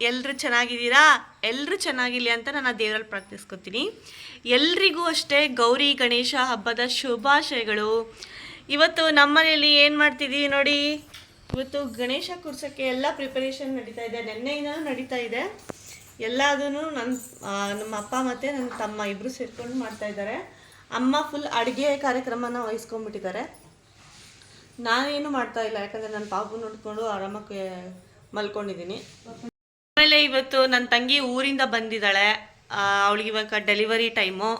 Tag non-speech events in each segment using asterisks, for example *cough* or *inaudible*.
ಎಲ್ಲರೂ ಚೆನ್ನಾಗಿದ್ದೀರಾ? ಎಲ್ಲರೂ ಚೆನ್ನಾಗಿರಲಿ ಅಂತ ನಾನು ದೇವರಲ್ಲಿ ಪ್ರಾರ್ಥಿಸ್ಕೊತೀನಿ. ಎಲ್ರಿಗೂ ಅಷ್ಟೇ ಗೌರಿ ಗಣೇಶ ಹಬ್ಬದ ಶುಭಾಶಯಗಳು. ಇವತ್ತು ನಮ್ಮನೇಲಿ ಏನು ಮಾಡ್ತಿದ್ದೀವಿ ನೋಡಿ? ಇವತ್ತು ಗಣೇಶ ಕೂರ್ಸೋಕ್ಕೆ ಎಲ್ಲ ಪ್ರಿಪರೇಷನ್ ನಡೀತಾ ಇದೆ. ನೆನ್ನೆಯಿಂದನೂ ನಡೀತಾ ಇದೆ. ಎಲ್ಲದೂ ನನ್ನ ನಮ್ಮ ಅಪ್ಪ ಮತ್ತು ನನ್ನ ತಮ್ಮ ಇಬ್ಬರು ಸೇರ್ಕೊಂಡು ಮಾಡ್ತಾ ಇದ್ದಾರೆ. ಅಮ್ಮ ಫುಲ್ ಅಡುಗೆ ಕಾರ್ಯಕ್ರಮನ ವಹಿಸ್ಕೊಂಡ್ಬಿಟ್ಟಿದ್ದಾರೆ. ನಾನೇನು ಮಾಡ್ತಾ ಇಲ್ಲ. ಯಾಕಂದರೆ ನನ್ನ ಪಾಪು ನೋಡಿಕೊಂಡು ಆರಾಮಕ್ಕೆ ಮಲ್ಕೊಂಡಿದ್ದೀನಿ. ಇವತ್ತು ನನ್ನ ತಂಗಿ ಊರಿಂದ ಬಂದಿದ್ದಾಳೆ. ಅವಳಿಗೆ ಇವಾಗ ಡೆಲಿವರಿ ಟೈಮು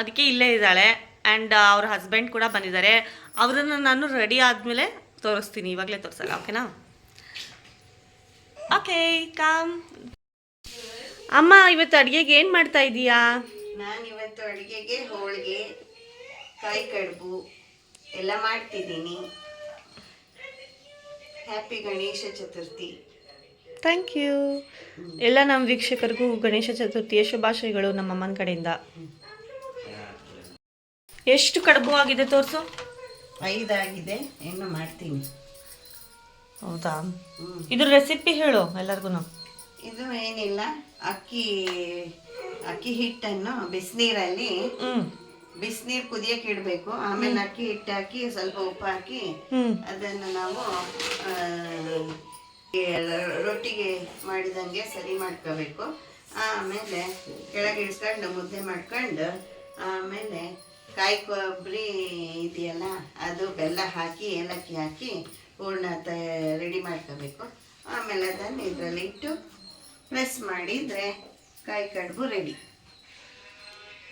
ಅದಕ್ಕೆ ಇಲ್ಲೇ ಇದ್ದಾಳೆ. ಆ್ಯಂಡ್ ಅವ್ರ ಹಸ್ಬೆಂಡ್ ಕೂಡ ಬಂದಿದ್ದಾರೆ. ಅವರನ್ನು ನಾನು ರೆಡಿ ಆದಮೇಲೆ ತೋರಿಸ್ತೀನಿ. ಇವಾಗಲೇ ತೋರಿಸಲ್ಲ ಓಕೆನಾ ಓಕೆ ಕಾಮ್ ಅಮ್ಮ, ಇವತ್ತು ಅಡುಗೆಗೆ ಏನು ಮಾಡ್ತಾ ಇದೀಯಾ? ನಾನು ಇವತ್ತು ಅಡುಗೆಗೆ ಹೋಳಿಗೆ, ಕಾಯಿ ಕಡುಬು ಎಲ್ಲ ಮಾಡ್ತಿದ್ದೀನಿ. Happy Ganesha Chaturthi. Thank you ಎಲ್ಲ ನಮ್ಮ ವೀಕ್ಷಕರಿಗೂ ಗಣೇಶ ಚತುರ್ಥಿಯ ಶುಭಾಶಯಗಳು ನಮ್ಮ ಅಮ್ಮನ ಕಡೆಯಿಂದ. ಎಷ್ಟು ಕಡುಬು ಆಗಿದೆ ತೋರಿಸು? ಐದಾಗಿದೆ ಇನ್ನು ಮಾಡ್ತೀನಿ. ಹೌದಾ? ಇದು ಇದ್ರ ರೆಸಿಪಿ ಹೇಳು ಎಲ್ಲರಿಗೂ ಇದು ಏನಿಲ್ಲ ಅಕ್ಕಿ ಅಕ್ಕಿ ಹಿಟ್ಟನ್ನು ಬಿಸಿನೀರಲ್ಲಿ ಬಿಸಿನೀರು ಕುದಿಯಕ್ಕೆ ಇಡಬೇಕು. ಆಮೇಲೆ ಅಕ್ಕಿ ಹಿಟ್ಟು ಹಾಕಿ ಸ್ವಲ್ಪ ಉಪ್ಪು ಹಾಕಿ ಅದನ್ನು ನಾವು ರೊಟ್ಟಿಗೆ ಮಾಡಿದಂಗೆ ಸರಿ ಮಾಡ್ಕೋಬೇಕು. ಆಮೇಲೆ ಕೆಳಗೆ ಇಳಿಸ್ಕೊಂಡು ಮುದ್ದೆ ಮಾಡ್ಕೊಂಡು ಆಮೇಲೆ ಕಾಯಿ ಕೊಬ್ಬರಿ ಇದೆಯಲ್ಲ ಅದು ಬೆಲ್ಲ ಹಾಕಿ ಏಲಕ್ಕಿ ಹಾಕಿ ಹೂರ್ಣ ತ ರೆಡಿ ಮಾಡ್ಕೋಬೇಕು. ಆಮೇಲೆ ಅದನ್ನು ಇದರಲ್ಲಿ ಇಟ್ಟು ಪ್ರೆಸ್ ಮಾಡಿದರೆ ಕಾಯಿ ಕಡುಬು ರೆಡಿ.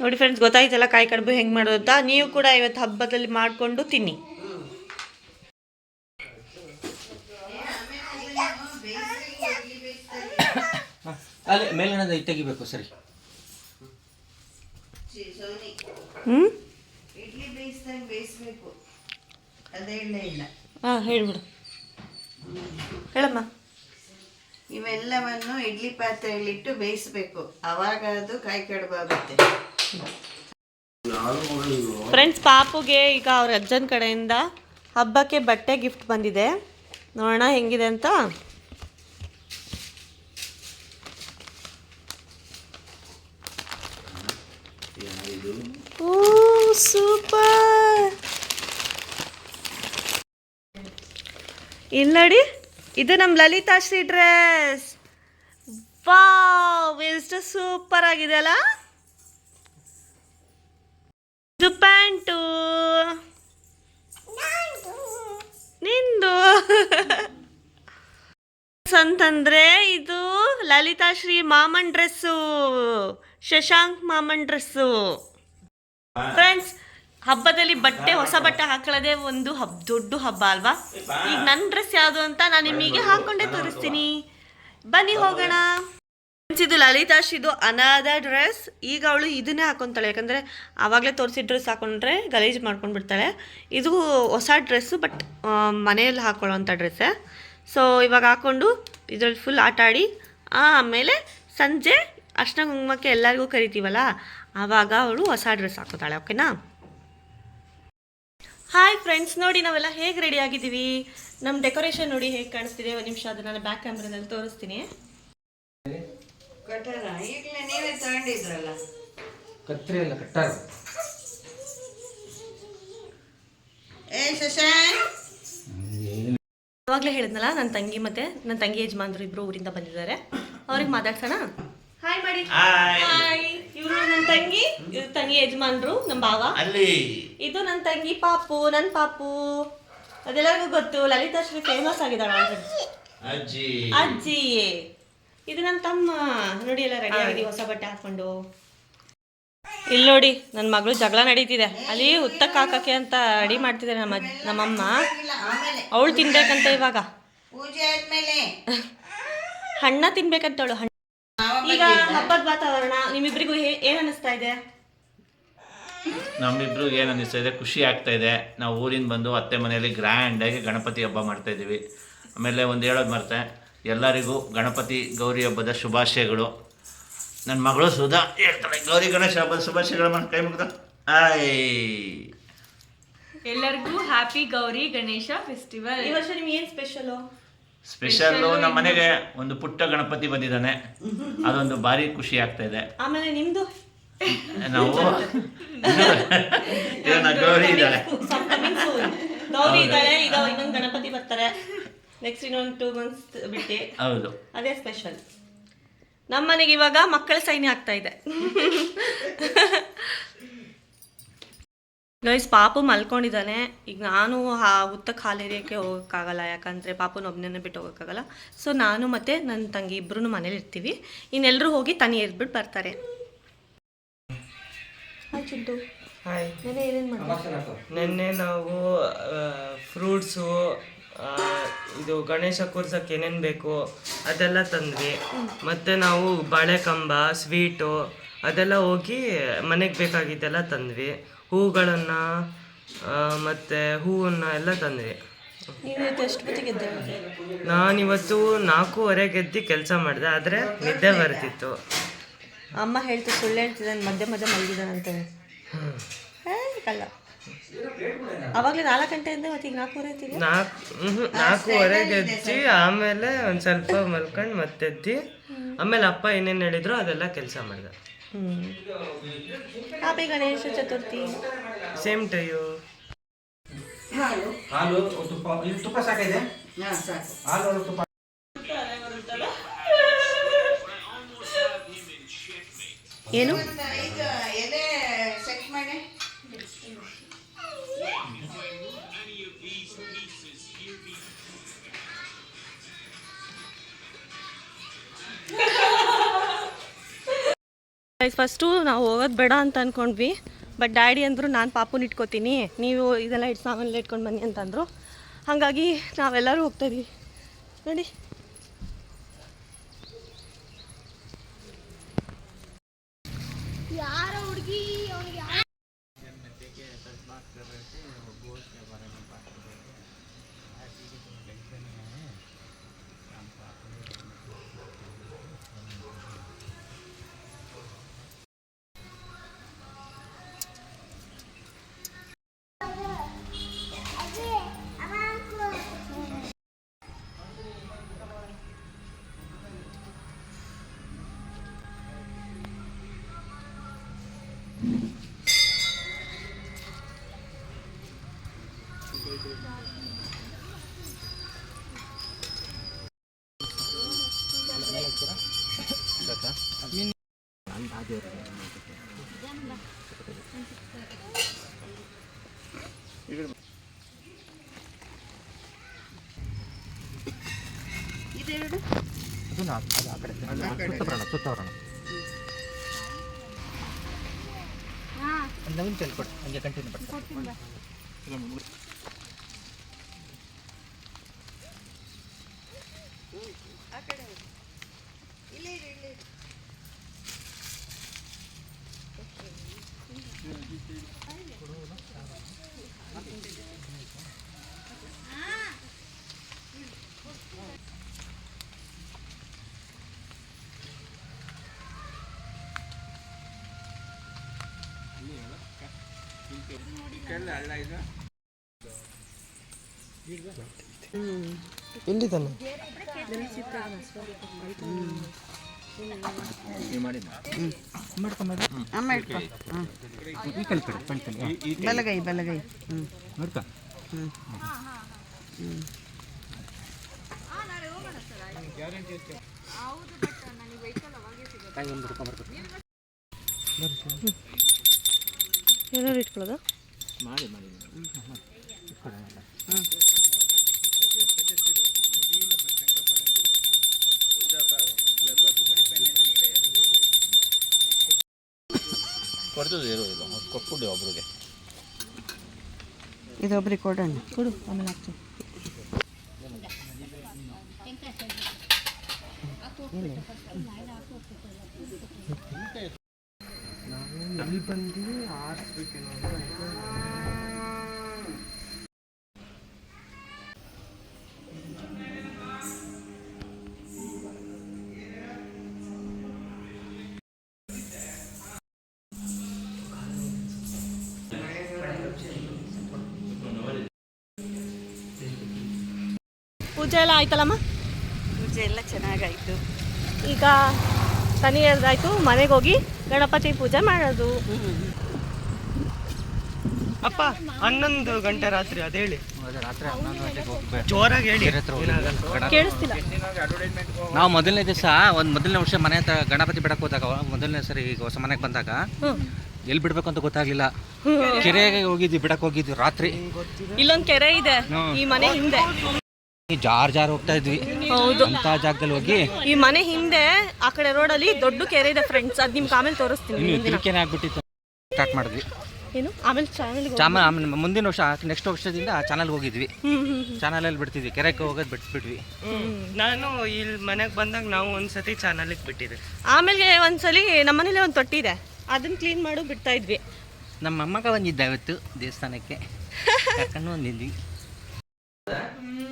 ನೋಡಿ ಫ್ರೆಂಡ್ಸ್ ಗೊತ್ತಾಯ್ತಲ್ಲ ಕಾಯಿ ಕಡುಬು ಹೆಂಗೆ ಮಾಡೋದಂತ ನೀವು ಕೂಡ ಇವತ್ತು ಹಬ್ಬದಲ್ಲಿ ಮಾಡಿಕೊಂಡು ತಿನ್ನಿ. ಅಲ್ಲಿ ಮೇಲಿನದ ಇದು ತೆಗಿಬೇಕು ಸರಿ. ಸೋನಿ ಹ್ಞೂ ಇಡ್ಲಿ ಬೇಯಿಸ್ದಂಗೆ ಬೇಯಿಸ್ಬೇಕು. ಅದೇ ಇಲ್ಲ ಇಲ್ಲ. ಹಾಂ ಹೇಳ್ಬಿಡು. ಹೇಳಮ್ಮ. ಇವೆಲ್ಲವನ್ನು ಇಡ್ಲಿ ಪಾತ್ರೆಯಲ್ಲಿಟ್ಟು ಬೇಯಿಸಬೇಕು. ಅವಾಗ ಅದು ಕಾಯಿ ಕಡುಬು ಆಗುತ್ತೆ. ಫ್ರೆಂಡ್ಸ್ ಪಾಪುಗೆ ಈಗ ಅವ್ರ ಅಜ್ಜನ ಕಡೆಯಿಂದ ಹಬ್ಬಕ್ಕೆ ಬಟ್ಟೆ ಗಿಫ್ಟ್ ಬಂದಿದೆ. ನೋಡೋಣ ಹೆಂಗಿದೆ ಅಂತ. ಓ, ಸೂಪರ್. ಇಲ್ಲಿ ನೋಡಿ, ಇದು ನಮ್ಮ ಲಲಿತಾಶ್ರೀ ಡ್ರೆಸ್. ವಾವ್, ಎಷ್ಟು ಸೂಪರ್ ಆಗಿದೆ ಅಲ್ಲ? ಇದು ಪ್ಯಾಂಟು. ನಿಂದು. *laughs* ಅಂತಂದ್ರೆ ಇದು ಲಲಿತಾಶ್ರೀ ಮಾಮನ್ ಡ್ರೆಸ್ಸು. ಶಶಾಂಕ್ ಮಾಮನ್ ಡ್ರೆಸ್ಸು. ಫ್ರೆಂಡ್ಸ್ ಹಬ್ಬದಲ್ಲಿ ಬಟ್ಟೆ, ಹೊಸ ಬಟ್ಟೆ ಹಾಕೊಳ್ಳೋದೇ ಒಂದು ಹಬ್, ದೊಡ್ಡ ಹಬ್ಬ ಅಲ್ವಾ? ಈಗ ನನ್ನ ಡ್ರೆಸ್ ಯಾವುದು ಅಂತ ನಾನು ನಿಮಗೆ ಹಾಕೊಂಡೇ ತೋರಿಸ್ತೀನಿ. ಬನ್ನಿ ಹೋಗೋಣ. ಫ್ರೆಂಡ್ಸ್ ಇದು ಲಲಿತಾಶ್ರೀದು ಅನಾದ ಡ್ರೆಸ್ ಈಗ ಅವಳು ಇದನ್ನೇ ಹಾಕೊತಾಳೆ. ಯಾಕಂದರೆ ಆವಾಗಲೇ ತೋರಿಸಿದ ಡ್ರೆಸ್ ಹಾಕೊಂಡ್ರೆ ಗಲೀಜು ಮಾಡ್ಕೊಂಡು ಬಿಡ್ತಾಳೆ ಇದು ಹೊಸ ಡ್ರೆಸ್ಸು ಬಟ್ ಮನೆಯಲ್ಲಿ ಹಾಕೊಳ್ಳೋವಂಥ ಡ್ರೆಸ್ಸೇ ಸೊ ಇವಾಗ ಹಾಕ್ಕೊಂಡು ಇದರಲ್ಲಿ ಫುಲ್ ಆಟ ಆಡಿ ಆಮೇಲೆ ಸಂಜೆ ಅರ್ಶಿನ ಕುಂಕುಮಕ್ಕೆ ಎಲ್ಲರಿಗೂ ಕರಿತೀವಲ್ಲ ಆವಾಗ ಅವಳು ಹೊಸ ಡ್ರೆಸ್ ಹಾಕೋತಾಳೆ ಓಕೆನಾ? ಹಾಯ್ ಫ್ರೆಂಡ್ಸ್ ನೋಡಿ ನಾವೆಲ್ಲ ಹೇಗೆ ರೆಡಿ ಆಗಿದ್ದೀವಿ? ನಮ್ಮ ಡೆಕೋರೇಷನ್ ನೋಡಿ ಹೇಗೆ ಕಾಣಿಸ್ತಿದೆ? ಒಂದು ನಿಮಿಷ ಅದನ್ನ ಬ್ಯಾಕ್ ಕ್ಯಾಮ್ರಾದಲ್ಲಿ ತೋರಿಸ್ತೀನಿ. ಅವಾಗ್ಲೇ ಈಗಲೇ ನೀವೇ ತಗೊಂಡಿದ್ರಲ್ಲ. ಕತ್ರಿ ಅಲ್ಲ ಕಟ್ಟಾರ. ಏ ಶಶಾಂಕ್ ಅವಾಗಲೇ ಹೇಳಿದ್ನಲ್ಲ ನನ್ನ ತಂಗಿ ಮತ್ತೆ ನನ್ನ ತಂಗಿ ಯಜಮಾನ್ರು ಇಬ್ರು ಊರಿಂದ ಬಂದಿದ್ದಾರೆ. ಅವ್ರಿಗೆ ಮಾತಾಡ್ಸೋಣ? ಹಾಯ್ ಮಾಡಿ ಹಾಯ್ ನನ್ನ ತಂಗಿ ಇದು ತಂಗಿ ಯಜಮಾನ್ರು ನಮ್ಮ ಭಾವ. ಅಲ್ಲಿ. ಇದು ನನ್ನ ತಂಗಿ ಪಾಪು ನನ್ನ ಪಾಪು. ಅದೆಲ್ಲರಿಗೂ ಗೊತ್ತು ಲಲಿತಾಶ್ರೀ ಫೇಮಸ್ ಆಗಿದ್ದಾಳೆ ಅಜ್ಜಿ. ಅಜ್ಜಿ. ಇದು ನನ್ನ ತಮ್ಮ. ನೋಡಿ ಎಲ್ಲ ರೆಡಿ ಆಗಿದೆ ಹೊಸ ಬಟ್ಟೆ ಹಾಕೊಂಡು. ಇಲ್ಲಿ ನೋಡಿ ನನ್ನ ಮಗಳು ಜಗಳ ನಡೀತಿದೆ. ಅಲ್ಲಿ ಉತ್ತಕ್ಕೆ ಹಾಕಕ್ಕೆ ಅಂತ ರೆಡಿ ಮಾಡ್ತಿದ್ದಾರೆ ನಮ್ಮ ನಮ್ಮಮ್ಮ. ಅವಳು ತಿನ್ಬೇಕಂತ ಇವಾಗ. ಪೂಜೆ ಆದ್ಮೇಲೆ. ಹಣ್ಣ ತಿನ್ಬೇಕಂತವಳು ಹಣ್ಣು ಈಗ ಹಬ್ಬದ ವಾತಾವರಣ ನಿಮ್ಮಿಬ್ರಿಗೂ ಹೇ- ಏನ್ ಅನಿಸ್ತಾ ಇದೆ? ನಮ್ಮಿಬ್ರು ಏನು ಅನಿಸ್ತಾ ಇದೆ? ಖುಷಿ ಆಗ್ತಾ ಇದೆ. ನಾವು ಊರಿಂದ ಬಂದು ಅತ್ತೆ ಮನೆಯಲ್ಲಿ ಗ್ರ್ಯಾಂಡಾಗಿ ಗಣಪತಿ ಹಬ್ಬ ಮಾಡ್ತಾ ಇದೀವಿ ಆಮೇಲೆ ಒಂದು ಹೇಳೋದು ಮರ್ತೆ ಎಲ್ಲರಿಗೂ ಗಣಪತಿ ಗೌರಿ ಹಬ್ಬದ ಶುಭಾಶಯಗಳು. ನನ್ನ ಮಗಳು ಸುಧಾ ಹೇಳ್ತಾಳೆ ಗೌರಿ ಗಣೇಶ ಹಬ್ಬದ ಶುಭಾಶಯಗಳು ಮಾಡಿ ಕೈ ಮುಗ್ದ. ಆಯ್. ಎಲ್ಲರಿಗೂ ಹ್ಯಾಪಿ ಗೌರಿ ಗಣೇಶ ಫೆಸ್ಟಿವಲ್ ಈ ವರ್ಷ ನಿಮ್ಗೆ ಏನ್ ಸ್ಪೆಷಲ್ ಸ್ಪೆಷಲ್ಲು ನಮ್ಮ ಮನೆಗೆ ಒಂದು ಪುಟ್ಟ ಗಣಪತಿ ಬಂದಿದ್ದಾನೆ. ಅದೊಂದು ಭಾರಿ ಖುಷಿ ಆಗ್ತಾ ಇದೆ ಆಮೇಲೆ ನಿಮ್ದು? ನಾವು? *laughs* ಇವನ ಗೌರಿ ಇದ್ದಾಳೆ. ಗೌರಿ ಇದ್ದಾಳೆ ಈಗ ಇನ್ನೊಂದು ಗಣಪತಿ ಬರ್ತಾರೆ. ನೆಕ್ಸ್ಟ್ ಇನ್ನೊಂದು ಟೂ ಮಂತ್ಸ್ ಬಿಟ್ಟು. ಹೌದು. ಅದೇ ಸ್ಪೆಷಲ್ ನಮ್ಮ ಮನೆಗೆ ಇವಾಗ ಮಕ್ಕಳ ಸೈನ್ಯ ಆಗ್ತಾ ಇದೆ *laughs* ಗೈಸ್ ಪಾಪು ಮಲ್ಕೊಂಡಿದ್ದಾನೆ. ಈಗ ನಾನು ಆ ಉತ್ತಕ್ಕೆ ಹಾಲು ಎರಿಯೋಕ್ಕೆ ಹೋಗೋಕ್ಕಾಗಲ್ಲ ಯಾಕಂದರೆ ಪಾಪುನ ಒಬ್ಬನೇ ಬಿಟ್ಟು ಹೋಗೋಕ್ಕಾಗಲ್ಲ. ಸೊ ನಾನು ಮತ್ತು ನನ್ನ ತಂಗಿ ಇಬ್ಬರೂ ಮನೇಲಿ ಇರ್ತೀವಿ. ಇನ್ನೆಲ್ಲರೂ ಹೋಗಿ ತನಿ ಎದ್ಬಿಟ್ಟು ಬರ್ತಾರೆ. ನಿನ್ನೆ ನಾವು ಫ್ರೂಟ್ಸು ಇದು ಗಣೇಶ ಕೂರ್ಸಕ್ಕೆ ಏನೇನು ಬೇಕು ಅದೆಲ್ಲ ತಂದ್ವಿ. ಮತ್ತು ನಾವು ಬಾಳೆಕಂಬ ಸ್ವೀಟು ಅದೆಲ್ಲ ಹೋಗಿ ಮನೆಗೆ ಬೇಕಾಗಿದ್ದೆಲ್ಲ ತಂದ್ವಿ. ಹೂಗಳನ್ನು ಮತ್ತು ಹೂವನ್ನು ಎಲ್ಲ ಎದ್ದೇಳಿದ್ರಿ? ನಾನಿವತ್ತು ನಾಲ್ಕೂವರೆ ಗೆದ್ದು ಕೆಲಸ ಮಾಡಿದೆ ಆದರೆ ನಿದ್ದೆ ಬರ್ತಿತ್ತು. ಅಮ್ಮ ಹೇಳ್ತು ಸುಳ್ಳು ಹೇಳ್ತಿದ್ದೆ ಮಧ್ಯೆ ಮಧ್ಯೆ ಮಲಗಿದ್ದಾನಂತೆ ಅಂತ. ಕಳ್ಳ. ಅವಾಗಲೇ ನಾಲ್ಕು ಗಂಟೆಯಿಂದ ಮತ್ತೆ ಈಗ ನಾಲ್ಕೂವರೆ ನಾಲ್ಕು ಗೆದ್ದಿ ಆಮೇಲೆ ಒಂದು ಸ್ವಲ್ಪ ಮಲ್ಕೊಂಡು ಮತ್ತೆದ್ದಿ. ಆಮೇಲೆ ಅಪ್ಪ ಏನೇನು ಹೇಳಿದ್ರು ಅದೆಲ್ಲ ಕೆಲಸ ಮಾಡಿದೆ. ಹ್ಞೂ Ganesha Chaturthi. Same to you ಹಾಲು. ಹಾಲು ತುಪ್ಪ ಇದು ತುಪ್ಪ ಸಾಕಿದೆ ಹಾಲು ತುಪ್ಪ. ಏನು? ಫಸ್ಟು ನಾವು ಹೋಗೋದು ಬೇಡ ಅಂತ ಅಂದ್ಕೊಂಡ್ವಿ ಬಟ್ ಡ್ಯಾಡಿ ಅಂದರು, ನಾನು ಪಾಪುನ ಇಟ್ಕೋತೀನಿ. ನೀವು ಇದೆಲ್ಲ ಇಟ್ಟು ಸಾಮಾನೆಲ್ಲ ಇಟ್ಕೊಂಡು ಬನ್ನಿ ಅಂತಂದರು. ಹಾಗಾಗಿ ನಾವೆಲ್ಲರೂ ಹೋಗ್ತಾ ಇದೀವಿ. ನೋಡಿ. ಇದೆರಡು ಅದನ್ನ ಅದು ಆ ಕಡೆ. ಸುತ್ತಬರೋಣ ಸುತ್ತಬರೋಣ ಒಂದು ನವೀನ್ ಚೆಲ್ಲಿ ಕೊಡು ಹಂಗೆ ಕಂಟಿನ್ಯೂ ಮಾಡಿ ಎಲ್ಲಿದ್ದಾನೆ? ಅಮ್ಮ ಇಟ್ಕೊ ಹ್ಞೂ ಕಡೆ ಹ್ಞೂ ಬಲಗೈ ಬಲಗೈ. ಹ್ಞೂ ಹ್ಞೂ ಹ್ಞೂ ಒಂದು ಏನಾರು ಇಟ್ಕೊಳ್ಳೋದು? ಮಾಡಿ ಮಾಡಿ ಕೊಡ್ತದೆ ಇರೋದಿಲ್ಲ ಕೊಟ್ಬಿಡಿ ಒಬ್ರಿಗೆ. ಇದೊಬ್ರಿಗೆ ಕೊಡೋಣ. ಕೊಡು ಆಮೇಲೆ ಹಾಕ್ತೀನಿ. ಇಲ್ಲಿ ಬಂದು ಆರಿಸ್ಬೇಕೇನೋ ಪೂಜೆ ಎಲ್ಲ ಆಯ್ತಲ್ಲಮ್ಮ? ಪೂಜೆ ಎಲ್ಲ ಚೆನ್ನಾಗಾಯ್ತು. ಈಗ ತನಿಯರ್ದಾಯ್ತು ಮನೆಗೆ ಹೋಗಿ ಗಣಪತಿ ಪೂಜೆ ಮಾಡೋದು. ಅಪ್ಪ ಹನ್ನೊಂದು ಗಂಟೆ ರಾತ್ರಿ ಅದ ಹೇಳಿ. ರಾತ್ರಿ ಹನ್ನೊಂದು ಗಂಟೆಗೆ ಹೋಗ್ಬೇಕು. ಜೋರಾಗಿ ಹೇಳಿ. ಕೇಳಿಸ್ತಿಲ್ಲ. ನಾವು ಮೊದಲನೇ ದಿವಸ ಒಂದು ಮೊದಲನೇ ವರ್ಷ ಮನೆ ಹತ್ರ ಗಣಪತಿ ಬಿಡಕ್ಕೆ ಹೋದಾಗ ಮೊದಲನೇ ಸರಿ ಈಗ ಹೊಸ ಮನೆಗೆ ಬಂದಾಗ ಎಲ್ಲಿ ಬಿಡ್ಬೇಕು ಅಂತ ಗೊತ್ತಾಗ್ಲಿಲ್ಲ. ಕೆರೆಗೆ ಹೋಗಿದ್ವಿ ಬಿಡಕ್ಕೆ ಹೋಗಿದ್ವಿ ರಾತ್ರಿ. ಇಲ್ಲೊಂದು ಕೆರೆ ಇದೆ ಈ ಮನೆ ಹಿಂದೆ. ಜಾರ್ ಜಾರ್ ಹೋಗ್ತಾ ಇದ್ವಿ. ಹೌದು. ಅಂತ ಜಾಗದಲ್ಲಿ ಹೋಗಿ ಈ ಮನೆ ಹಿಂದೆ ಆ ಕಡೆ ರೋಡಲ್ಲಿ ದೊಡ್ಡ ಕೆರೆ ಇದೆ ಫ್ರೆಂಡ್ಸ್ ಅದ್ ನಿಮ್ಗೆ ಆಮೇಲೆ ತೋರಿಸ್ತೀನಿ ಇನ್ನು ಮುಂದಿನ. ತಿರುಕೇನೆ ಆಗ್ಬಿಟ್ಟಿತ್ತು. ಸ್ಟಾರ್ಟ್ ಮಾಡಿದ್ವಿ. ಏನು? ಆಮೇಲೆ ಚಾನಲ್ ಚಾಮ ಆಮೇಲೆ ಮುಂದಿನ ವರ್ಷ ನೆಕ್ಸ್ಟ್ ವರ್ಷದಿಂದ ಚಾನಲ್ಗೆ ಹೋಗಿದ್ವಿ. ಚಾನಲಲ್ಲಿ ಬಿಡ್ತಿದ್ವಿ. ಕೆರೆಗೆ ಹೋಗೋದು ಬಿಟ್ಬಿಟ್ವಿ. ನಾನು ಇಲ್ಲಿ ಮನೆಗೆ ಬಂದಾಗ ನಾವು ಒಂದ್ಸತಿ ಚಾನಲ್ಗೆ ಬಿಟ್ಟಿದ್ವಿ. ಆಮೇಲೆ ಒಂದ್ಸಲಿ ನಮ್ಮನೇಲಿ ಒಂದು ತೊಟ್ಟಿ ಇದೆ. ಅದನ್ನ ಕ್ಲೀನ್ ಮಾಡು ಬಿಡ್ತಾ ಇದ್ವಿ. ನಮ್ಮ ಅಮ್ಮಗ ಬಂದಿದ್ದ ಇವತ್ತು ದೇವಸ್ಥಾನಕ್ಕೆ. *laughs* ಕರ್ಕೊಂಡು ಬಂದಿದ್ವಿ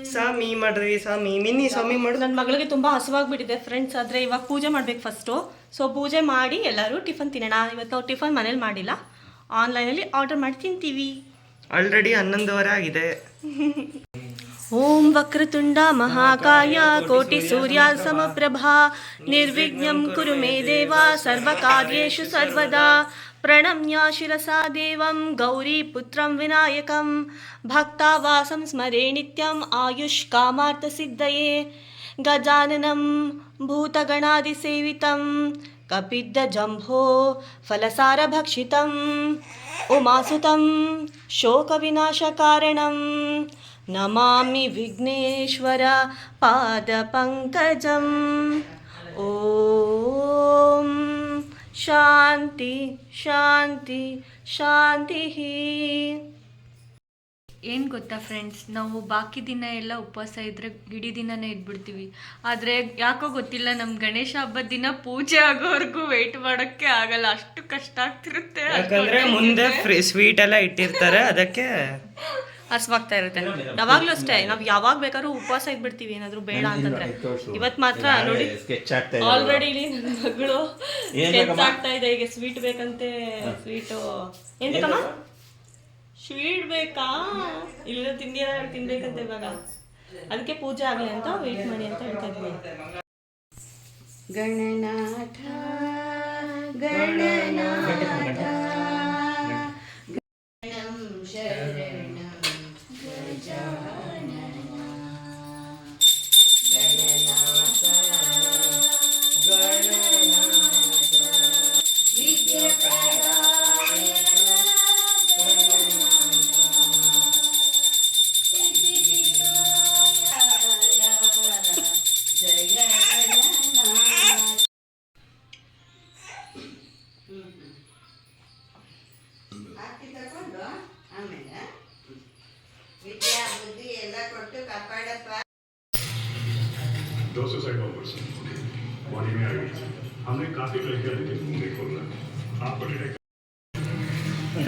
ಸ್ವಾಮಿ ಮಾಡ್ರಿ ಸ್ವಾಮಿ. ಮಿನಿ ಸ್ವಾಮಿ ಮಾಡು. ನನ್ನ ಮಗಳಿಗೆ ತುಂಬಾ ಹಸುವಾಗ್ಬಿಟ್ಟಿದೆ ಫ್ರೆಂಡ್ಸ್ ಆದ್ರೆ ಇವಾಗ ಪೂಜೆ ಮಾಡ್ಬೇಕು ಫಸ್ಟು ಸೊ ಪೂಜೆ ಮಾಡಿ ಎಲ್ಲರೂ ಟಿಫನ್ ತಿನ್ನೋಣ. ಇವತ್ತು ನಾವು ಟಿಫನ್ ಮನೇಲಿ ಮಾಡಿಲ್ಲ. ಆನ್ಲೈನಲ್ಲಿ ಆರ್ಡರ್ ಮಾಡಿ ತಿಂತೀವಿ. ಆಲ್ರೆಡಿ ಹನ್ನೊಂದುವರೆ ಆಗಿದೆ. ಓಂ ವಕ್ರತುಂಡ ಮಹಾಕಾಯ ಕೋಟಿ ಸೂರ್ಯ ಸಮಪ್ರಭಾ. ನಿರ್ವಿಘ್ನಂ ಕುರು ಮೇ ದೇವ. ಸರ್ವಕಾರ್ಯೇಷು ಸರ್ವದಾ. प्रणम्याशिरसा देवं गौरीपुत्रं विनायकं भक्तावासं स्मरे नित्यम् आयुष्कामार्थसिद्धये गजाननं भूतगणादिसेवितं कपिद्धजम्भो फलसारभक्षितम् उमासुतं शोकविनाशकारणं नमामि विघ्नेश्वर पादपङ्कजम् ॐ ಶಾಂತಿ ಶಾಂತಿ ಶಾಂತಿ. ಏನು ಗೊತ್ತಾ ಫ್ರೆಂಡ್ಸ್ ನಾವು ಬಾಕಿ ದಿನ ಎಲ್ಲ ಉಪವಾಸ ಇದ್ರೆ ಇಡೀ ದಿನನೇ ಇದ್ಬಿಡ್ತೀವಿ. ಆದರೆ ಯಾಕೋ ಗೊತ್ತಿಲ್ಲ ನಮ್ಮ ಗಣೇಶ ಹಬ್ಬದ ದಿನ ಪೂಜೆ ಆಗೋವರೆಗೂ ವೆಯ್ಟ್ ಮಾಡೋಕ್ಕೆ ಆಗಲ್ಲ. ಅಷ್ಟು ಕಷ್ಟ ಆಗ್ತಿರುತ್ತೆ ಯಾಕಂದ್ರೆ ಮುಂದೆ ಸ್ವೀಟ್ ಎಲ್ಲ ಇಟ್ಟಿರ್ತಾರೆ ಅದಕ್ಕೆ ಹಸ್ವಾಗ್ತಾ ಇರುತ್ತೆ. ಯಾವಾಗ್ಲೂ ಅಷ್ಟೇ ನಾವು ಯಾವಾಗ ಬೇಕಾದ್ರೂ ಉಪವಾಸ ಇದ್ಬಿಡ್ತೀವಿ ಏನಾದ್ರು ಬೇಡ ಅಂತಂದ್ರೆ. ಇವತ್ ಮಾತ್ರ ನೋಡಿ ಸ್ಕೆಚ್ ಆಗ್ತಾ ಆಲ್ರೆಡಿ ಮಗಳು sketch ಆಗ್ತಾ ಇದೆ. ಈಗ ಸ್ವೀಟ್ ಬೇಕಂತೆ ಸ್ವೀಟು ಏನ್ ಬೇಕಮ್ಮ? ಸ್ವೀಟ್ ಬೇಕಾ? ಇಲ್ಲ ತಿಂಡಿ ಏನಾದ್ರು ತಿನ್ಬೇಕಂತೆ ಇವಾಗ. ಅದಕ್ಕೆ ಪೂಜೆ ಆಗಲಿ ಅಂತ ವೇಟ್ ಮಾಡಿ ಅಂತ ಹೇಳ್ತಾ ಇದ್ವಿ. ಗಣನಾಥ. ಗಣನಾಥ.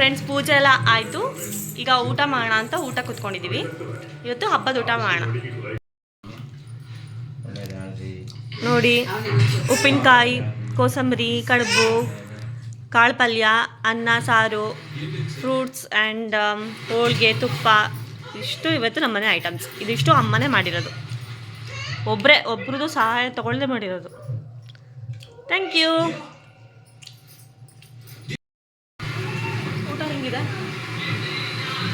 ಫ್ರೆಂಡ್ಸ್ ಪೂಜೆ ಎಲ್ಲ ಆಯಿತು. ಈಗ ಊಟ ಮಾಡೋಣ ಅಂತ ಊಟ ಕೂತ್ಕೊಂಡಿದ್ದೀವಿ ಇವತ್ತು ಹಬ್ಬದ ಊಟ ಮಾಡೋಣ. ನೋಡಿ, ಉಪ್ಪಿನಕಾಯಿ, ಕೋಸಂಬರಿ, ಕಡುಬು ಕಾಳು ಪಲ್ಯ ಅನ್ನ, ಸಾರು ಫ್ರೂಟ್ಸ್ ಆ್ಯಂಡ್ ಹೋಳಿಗೆ, ತುಪ್ಪ. ಇಷ್ಟು ಇವತ್ತು ನಮ್ಮನೆ ಐಟಮ್ಸ್ ಇದಿಷ್ಟು ಅಮ್ಮನೇ ಮಾಡಿರೋದು. ಒಬ್ಬರೇ ಒಬ್ರದ್ದು ಸಹಾಯ ತಗೊಳ್ಳದೆ ಮಾಡಿರೋದು. ಥ್ಯಾಂಕ್ ಯು ಊಟ ಹೆಂಗಿದೆ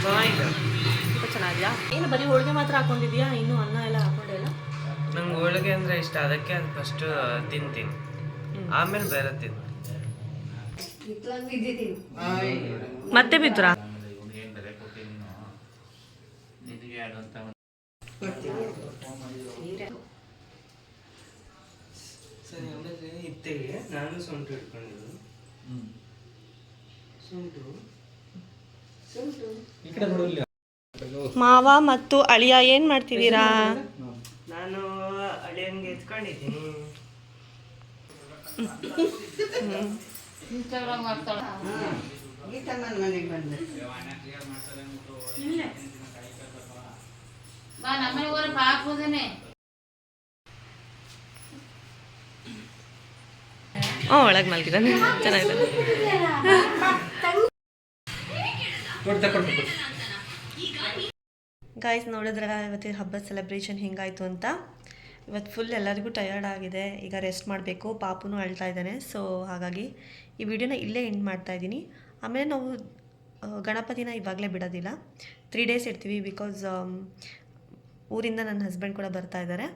ತುಂಬ ಚೆನ್ನಾಗಿದೆಯಾ? ಏನು ಬರೀ ಹೋಳಿಗೆ ಮಾತ್ರ ಹಾಕೊಂಡಿದ್ಯಾ ಇನ್ನೂ ಅನ್ನ ಎಲ್ಲ ಹಾಕೊಂಡಿಲ್ಲ ನಂಗೆ ಹೋಳಿಗೆ ಅಂದ್ರೆ ಇಷ್ಟ. ಅದಕ್ಕೆ ಅದು ಫಸ್ಟ್ ತಿಂತೀನಿ. ಆಮೇಲೆ ಬೇರೆ ತಿಂತೀನಿ ಮತ್ತೆ ಇತ್ತೆಗೆ ನಾನು ಸೊಂಟು ಇಟ್ಕೊಂಡಿದ್ದು ಸೊಂಟು. ಮಾವ ಮತ್ತು ಅಳಿಯ ಏನು ಮಾಡ್ತಿದ್ದೀರಾ ನಾನು ಅಳಿಯಂಗೆ ಎತ್ಕೊಂಡಿದ್ದೀನಿ ಒಳಗೆ ಮಲಗಿದ್ದಾನೆ ಚೆನ್ನಾಗಿದೆ ಗಾಯ್ಸ್ ನೋಡಿದ್ರಲ್ಲ ಇವತ್ತಿನ ಹಬ್ಬದ ಸೆಲೆಬ್ರೇಷನ್ ಹಿಂಗಾಯ್ತು ಅಂತ? ಇವತ್ತು ಫುಲ್ ಎಲ್ಲರಿಗೂ ಟಯರ್ಡ್ ಆಗಿದೆ. ಈಗ ರೆಸ್ಟ್ ಮಾಡಬೇಕು. ಪಾಪುನೂ ಅಳ್ತಾ ಇದ್ದಾನೆ. ಸೊ ಹಾಗಾಗಿ ಈ ವಿಡಿಯೋನ ಇಲ್ಲೇ ಎಂಡ್ ಮಾಡ್ತಾ ಇದ್ದೀನಿ. ಆಮೇಲೆ ನಾವು ಗಣಪತಿನ ಇವಾಗಲೇ ಬಿಡೋದಿಲ್ಲ. ತ್ರೀ ಡೇಸ್ ಇರ್ತೀವಿ ಬಿಕಾಸ್ ಊರಿಂದ ನನ್ನ ಹಸ್ಬೆಂಡ್ ಕೂಡ ಬರ್ತಾ ಇದ್ದಾರೆ.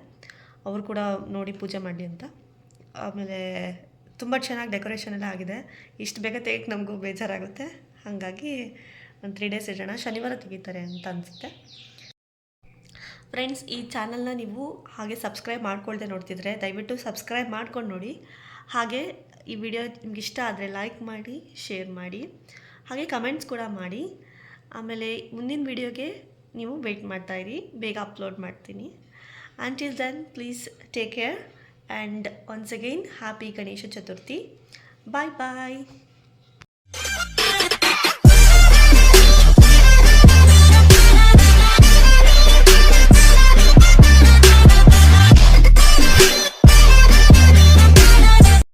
ಅವರು ಕೂಡ ನೋಡಿ ಪೂಜೆ ಮಾಡಲಿ ಅಂತ. ಆಮೇಲೆ ತುಂಬ ಚೆನ್ನಾಗಿ ಡೆಕೋರೇಷನ್ ಎಲ್ಲ ಆಗಿದೆ. ಇಷ್ಟು ಬೇಗ ತೆಗೆಕ್ಕೆ ನಮಗೂ ಬೇಜಾರಾಗುತ್ತೆ. ಹಾಗಾಗಿ ಒಂದು ತ್ರೀ ಡೇಸ್ ಇರೋಣ. ಶನಿವಾರ ತೆಗಿತಾರೆ ಅಂತ ಅನಿಸುತ್ತೆ. ಫ್ರೆಂಡ್ಸ್ ಈ ಚಾನಲ್ನ ನೀವು ಹಾಗೆ ಸಬ್ಸ್ಕ್ರೈಬ್ ಮಾಡ್ಕೊಳ್ದೆ ನೋಡ್ತಿದ್ರೆ ದಯವಿಟ್ಟು ಸಬ್ಸ್ಕ್ರೈಬ್ ಮಾಡ್ಕೊಂಡು ನೋಡಿ. ಹಾಗೆ ಈ ವಿಡಿಯೋ ನಿಮ್ಗೆ ಇಷ್ಟ ಆದರೆ ಲೈಕ್ ಮಾಡಿ ಶೇರ್ ಮಾಡಿ. ಹಾಗೆ ಕಮೆಂಟ್ಸ್ ಕೂಡ ಮಾಡಿ. ಆಮೇಲೆ ಮುಂದಿನ ವಿಡಿಯೋಗೆ ನೀವು ವೆಯ್ಟ್ ಮಾಡ್ತಾಯಿರಿ ಬೇಗ ಅಪ್ಲೋಡ್ ಮಾಡ್ತೀನಿ. Until then please take care and once again happy Ganesha Chaturthi bye bye